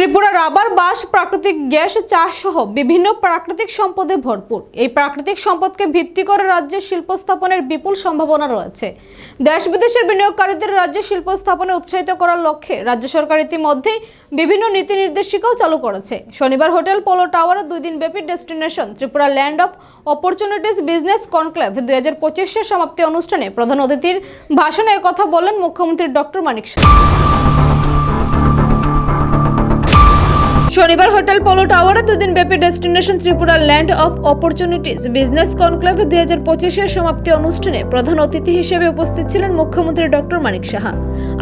Tripura rubber, বাঁশ, প্রাকৃতিক gas, চাষ সহ বিভিন্ন প্রাকৃতিক সম্পদে ভরপুর। এই প্রাকৃতিক সম্পদকে ভিত্তি করে রাজ্যে শিল্প স্থাপনের বিপুল সম্ভাবনা রয়েছে। দেশ বিদেশের বিনিয়োগকারীদের রাজ্যে শিল্প স্থাপনে উৎসাহিত করার লক্ষ্যে রাজ্য সরকার ইতিমধ্যেই বিভিন্ন নীতি নির্দেশিকাও চালু করেছে। শনিবার হোটেল পোলো টাওয়ারে দুই দিন ব্যাপী destination, Tripura land of opportunities business conclave দুই হাজার পঁচিশের সমাপ্তি অনুষ্ঠানে প্রধান অতিথির ভাষণে কথা বলেন মুখ্যমন্ত্রী ডক্টর মানিক শাহ শনিবার হোটেল পোলো টাওয়ারে দুদিন ব্যাপী destination Tripura land of opportunities business conclave দুই হাজার পঁচিশের সমাপ্তি অনুষ্ঠানে প্রধান অতিথি হিসেবে উপস্থিত ছিলেন মুখ্যমন্ত্রী ডক্টর মানিক সাহা।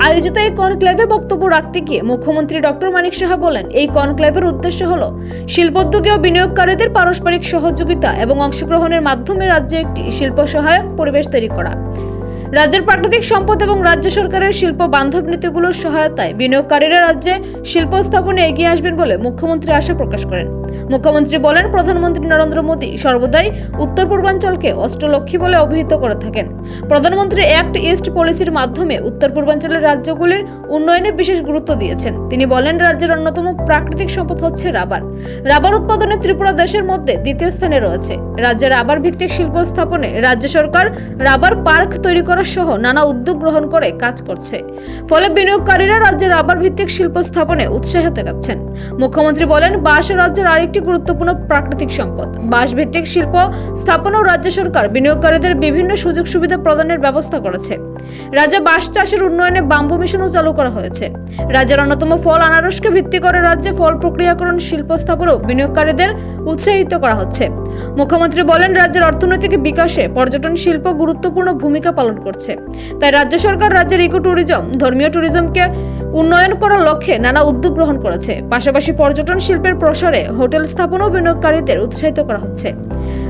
আয়োজিত এই কনক্লেভে বক্তব্য রাখতে গিয়ে মুখ্যমন্ত্রী ডক্টর মানিক সাহা বলেন, এই কনক্লেভের উদ্দেশ্য হল শিল্পোদ্যোগী ও বিনিয়োগকারীদের পারস্পরিক সহযোগিতা এবং অংশগ্রহণের মাধ্যমে রাজ্যে একটি শিল্প সহায়ক পরিবেশ তৈরি করা। রাজ্যের প্রাকৃতিক সম্পদ এবং রাজ্য সরকারের শিল্প বান্ধব নীতিগুলোর সহায়তায় বিনিয়োগকারীরা রাজ্যে শিল্প স্থাপনে এগিয়ে আসবেন বলে মুখ্যমন্ত্রী আশা প্রকাশ করেন। মুখ্যমন্ত্রী বলেন, প্রধানমন্ত্রী নরেন্দ্র মোদী সর্বদাই উত্তর পূর্বাঞ্চলকে অষ্টলক্ষ্মী বলে অভিহিত করে থাকেন। প্রধানমন্ত্রী অ্যাক্ট ইস্ট পলিসির মাধ্যমে উত্তর পূর্বাঞ্চলের রাজ্যগুলির উন্নয়নে বিশেষ গুরুত্ব দিয়েছেন। তিনি বলেন, রাজ্যের অন্যতম প্রাকৃতিক সম্পদ হচ্ছে রাবার। রাবার উৎপাদনে ত্রিপুরা দেশের মধ্যে দ্বিতীয় স্থানে রয়েছে। রাজ্যের রাবার ভিত্তিক শিল্প স্থাপনে রাজ্য সরকার রাবার পার্ক তৈরি করা সহ নানা উদ্যোগ গ্রহণ করে কাজ করছে। ফলে বিনিয়োগকারীরা রাজ্যের রাবার ভিত্তিক শিল্প স্থাপনে উৎসাহিত দেখাচ্ছেন। মুখ্যমন্ত্রী বলেন, বাঁশ রাজ্যের আরেকটি গুরুত্বপূর্ণ প্রাকৃতিক সম্পদ। বাঁশ ভিত্তিক শিল্প ও রাজ্য সরকার বিনিয়োগকারীদের বিভিন্ন সুযোগ সুবিধা প্রদানের ব্যবস্থা করেছে। রাজ্যে বাঁশ চাষের উন্নয়নে বাম্বু মিশনও চালু করা হয়েছে। রাজ্যের অন্যতম ফল আনারসকে ভিত্তি করে রাজ্যে ফল প্রক্রিয়াকরণ, শিল্প স্থাপনও বিনিয়োগকারীদের উৎসাহিত করা হচ্ছে। মুখ্যমন্ত্রী বলেন, রাজ্যের অর্থনৈতিক বিকাশে পর্যটন শিল্প গুরুত্বপূর্ণ ভূমিকা পালন করছে। তাই রাজ্য সরকার রাজ্যের ইকো ট্যুরিজম ধর্মীয় ট্যুরিজমকে উন্নয়ন করার লক্ষ্যে নানা উদ্যোগ গ্রহণ করেছে। পাশাপাশি পর্যটন শিল্পের প্রসারে হোটেল স্থাপন ও বিনিয়োগকারীদের উৎসাহিত করা হচ্ছে।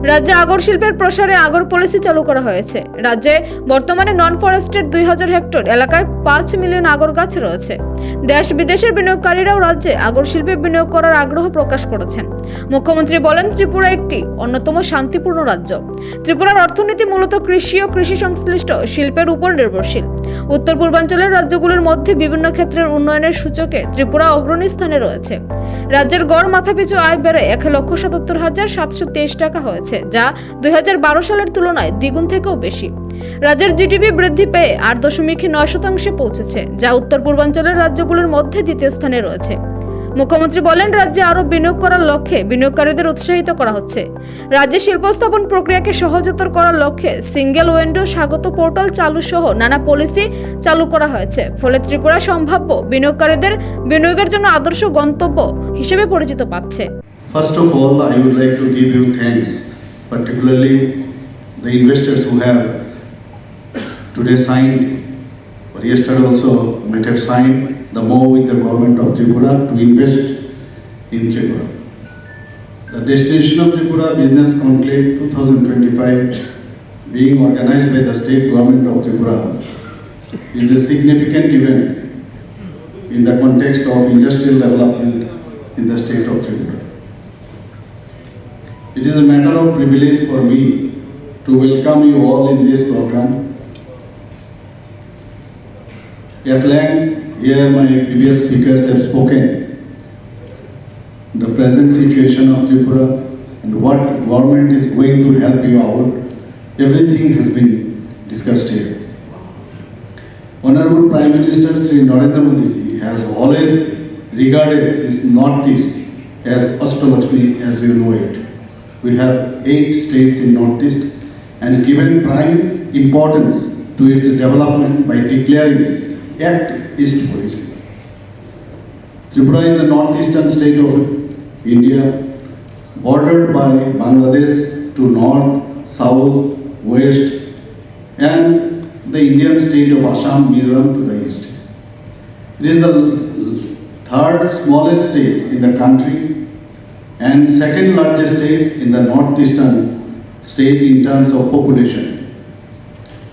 রাজ্যে আগর শিল্পের প্রসারে আগর পলিসি চালু করা হয়েছে। রাজ্যে বর্তমানে নন ফরেস্টেড দুই হাজার হেক্টর এলাকায় পাঁচ মিলিয়ন আগর গাছ রয়েছে। দেশ বিদেশের বিনিয়োগকারীরাও রাজ্যে আগর শিল্পে বিনিয়োগ করার আগ্রহ প্রকাশ করেছেন। মুখ্যমন্ত্রী বলেন, ত্রিপুরা একটি অন্যতম শান্তিপূর্ণ রাজ্য। ত্রিপুরার অর্থনীতি মূলত কৃষি ও কৃষি সংশ্লিষ্ট শিল্পের উপর নির্ভরশীল। উত্তর পূর্বাঞ্চলের রাজ্যগুলোর মধ্যে বিভিন্ন ক্ষেত্রের উন্নয়নের সূচকে ত্রিপুরা অগ্রণী স্থানে রয়েছে। রাজ্যের গড় মাথাপিছু আয় বেড়ে এক লক্ষ সাতাত্তর হাজার সাতশো তেইশ টাকা হয়েছে, যা দুই হাজার বারো সালের তুলনায় দ্বিগুণ থেকেও বেশি। রাজ্যের জিডিপি বৃদ্ধি পেয়ে আট দশমিক নয় শতাংশে পৌঁছেছে, যা উত্তর পূর্বাঞ্চলের রাজ্যগুলোর মধ্যে দ্বিতীয় স্থানে রয়েছে। মুখ্যমন্ত্রী বলেন, রাজ্যে আরও বিনিয়োগ করার লক্ষ্যে বিনিয়োগকারীদের উৎসাহিত করা হচ্ছে। রাজ্যে শিল্প স্থাপন প্রক্রিয়াকে সহজতর করার লক্ষ্যে সিঙ্গেল উইন্ডো স্বাগত পোর্টাল চালু সহ নানা পলিসি চালু করা হয়েছে। ফলে ত্রিপুরা সম্ভাব্য বিনিয়োগকারীদের বিনিয়োগের জন্য আদর্শ গন্তব্য হিসেবে পরিচিত পাচ্ছে। The MOU with the government of Tripura to invest in Tripura. The Destination of Tripura Business Conclave 2025 being organized by the state government of Tripura is a significant event in the context of industrial development in the state of Tripura. It is a matter of privilege for me to welcome you all in this program. At length, here my previous speakers have spoken the present situation of Tripura and what government is going to help you out. Everything has been discussed here. Honorable Prime Minister Sri Narendra Modi has always regarded this Northeast as Astalakshmi as you know it. We have eight states in Northeast and given prime importance to its development by declaring Act East Policy. Tripura is a northeastern state of India, bordered by Bangladesh to north, south, west, and the Indian state of Assam, Mizoram to the east. It is the third smallest state in the country and second largest state in the northeastern state in terms of population.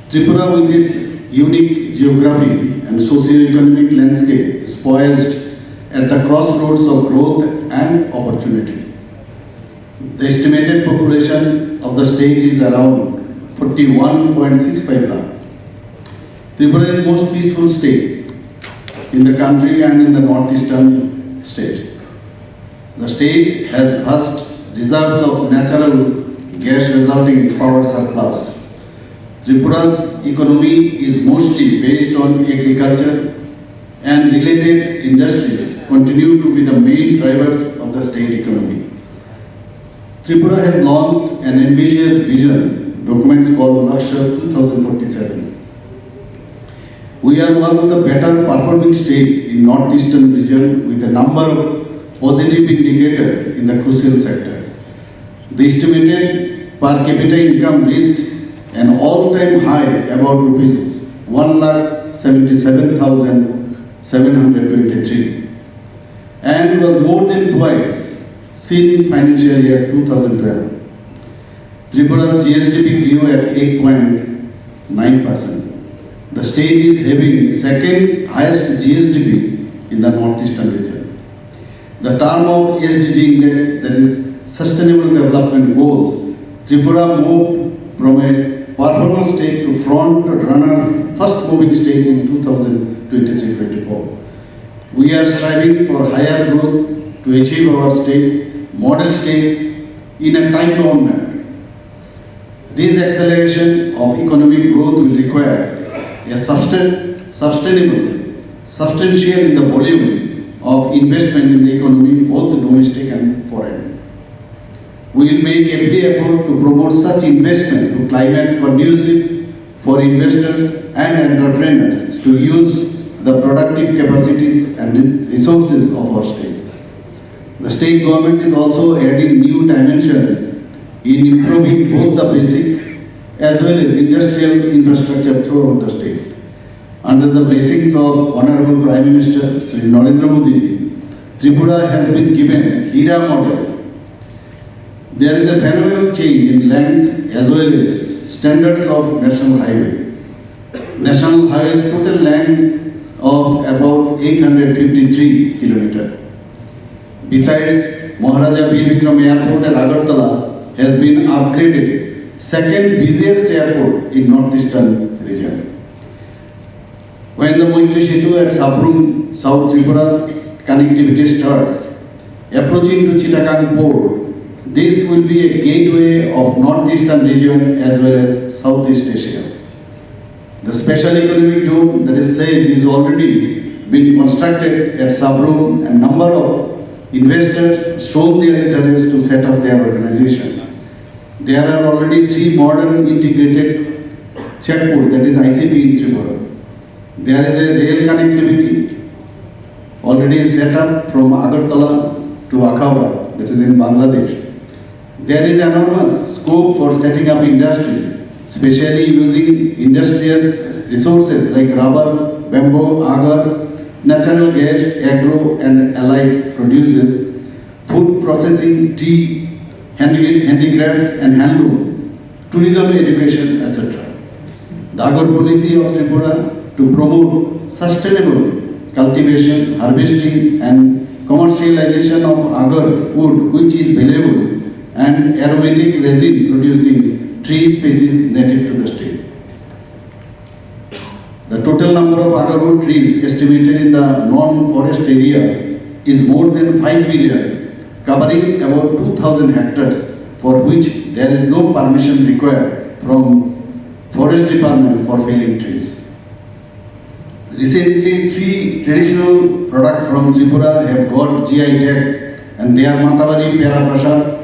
Tripura with its unique geography and socio-economic landscape is poised at the crossroads of growth and opportunity. The estimated population of the state is around 41.65 lakh. Tripura is the most peaceful state in the country and in the northeastern states. The state has vast reserves of natural gas resulting in power surplus. Tripura's economy is mostly based on agriculture and related industries continue to be the main drivers of the state economy. Tripura has launched an ambitious vision, documents called Lakshya 2047. We are one of the better performing state in northeastern region with a number of positive indicators in the crucial sector. The estimated per capita income reached an all-time high about rupees one lakh seventy-seven thousand seven hundred twenty-three and was more than twice seen in financial year 2012. Tripura's GSDP grew at 8.9%. The state is having second highest GSDP in the northeastern region. The term of SDG index, that is Sustainable Development Goals, Tripura moved from a performance state to front runner, first moving state in 2023-24. We are striving for higher growth to achieve our state, model state in a time-bound manner. This acceleration of economic growth will require a sustain, sustainable, substantial in the volume of investment in the economy, both domestic and foreign. We will make every effort to promote such investment to climate conducive for investors and entrepreneurs to use the productive capacities and resources of our state. The state government is also adding new dimension in improving both the basic as well as industrial infrastructure throughout the state. Under the blessings of Honorable Prime Minister Sri Narendra Modi Tripura has been given HIRA model. There is a phenomenal change in length as well as standards of national highway. National highway's total length of about 853 kilometer. Besides, Maharaja Vikram Airport at Agartala has been upgraded, second busiest airport in northeastern region. When the Moitri Setu at Sabrum, South Tripura connectivity starts, approaching to Chittagong port, this will be a gateway of northeastern region as well as Southeast Asia. The special economic zone that is said is already been constructed at Sabrum and number of investors shown their interest to set up their organization. There are already three modern integrated checkpoints that is ICP in Tripura. There is a rail connectivity already set up from Agartala to Akhaura that is in Bangladesh. There is enormous scope for setting up industries, especially using industrious resources like rubber, bamboo, agar, natural gas, agro and allied produces, food processing, tea, handicrafts and handloom, tourism, education, etc. The Agar policy of Tripura to promote sustainable cultivation, harvesting and commercialization of agar wood which is valuable and aromatic resin producing tree species native to the state. The total number of agarwood trees estimated in the non-forest area is more than 5 million, covering about 2000 hectares for which there is no permission required from forest department for felling trees. Recently, three traditional products from Tripura have got GI tag and they are Matavari Pera Prasad,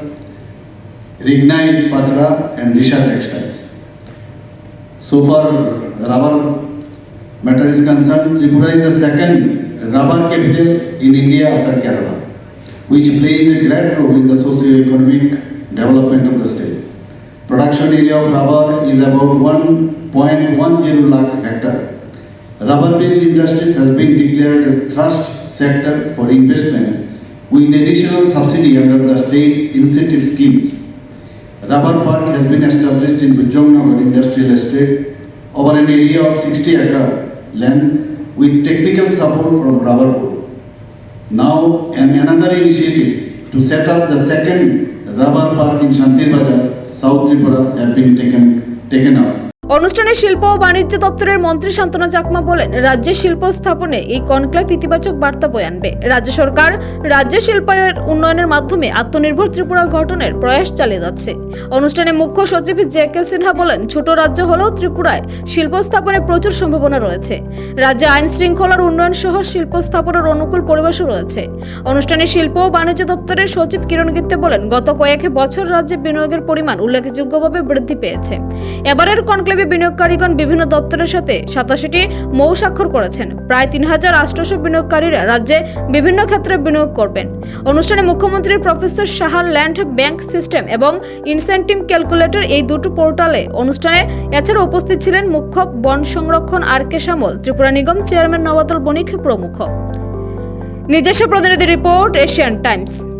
Rignai Pachra and Risha Textiles. So far, rubber matter is concerned, Tripura is the second rubber capital in India after Kerala, which plays a great role in the socio-economic development of the state. Production area of rubber is about 1.10 lakh hectare. Rubber-based industries has been declared as thrust sector for investment with additional subsidy under the state incentive schemes. Rubber park has been established in Bujongnagar Industrial Estate over an area of 60 acre land with technical support from Rubber Board. Now, an another initiative to set up the second rubber park in Shantir Bazar, South Tripura have been taken, taken up. অনুষ্ঠানে শিল্প ও বাণিজ্য দপ্তরের মন্ত্রী শান্তনা চাকমা বলেন রাজ্যে শিল্প স্থাপনে এই কনক্লেভ ইতিবাচক বার্তা বয়ে আনবে। রাজ্য সরকার রাজ্যের শিল্পায়নের উন্নয়নের মাধ্যমে আত্মনির্ভর ত্রিপুরা গঠনের প্রয়াস চালিয়ে যাচ্ছে। অনুষ্ঠানে মুখ্য সচিব জে কে সিনহা বলেন, ছোট রাজ্য হলেও ত্রিপুরায় শিল্প স্থাপনে প্রচুর সম্ভাবনা রয়েছে। রাজ্যে আইন শৃঙ্খলার উন্নয়ন সহ শিল্প স্থাপনের অনুকূল পরিবেশও রয়েছে। অনুষ্ঠানে শিল্প ও বাণিজ্য দপ্তরের সচিব কিরণ গিত্তে বলেন, গত কয়েক বছর রাজ্যে বিনিয়োগের পরিমাণ উল্লেখযোগ্যভাবে বৃদ্ধি পেয়েছে। এবারের কনক্লেভে বিনিয়োগকারীগণ বিভিন্ন দপ্তরের সাথে সাতাশিটি মৌ স্বাক্ষর করেছেন। প্রায় তিন হাজার আটশোশো বিনিয়োগকারীরা রাজ্যে বিভিন্ন ক্ষেত্রে বিনিয়োগ করবেন। অনুষ্ঠানে মুখ্যমন্ত্রী প্রফেসর সাহার ল্যান্ড ব্যাংক সিস্টেম এবং ইনসেন্টিভ ক্যালকুলেটর এই দুটো পোর্টালে অনুষ্ঠানে এছাড়া উপস্থিত ছিলেন মুখ্য বন সংরক্ষণ আর কে শ্যামল, ত্রিপুরা নিগম চেয়ারম্যান নবাতল বণিক প্রমুখ। নিজস্ব প্রতিনিধি রিপোর্ট, এশিয়ান টাইমস।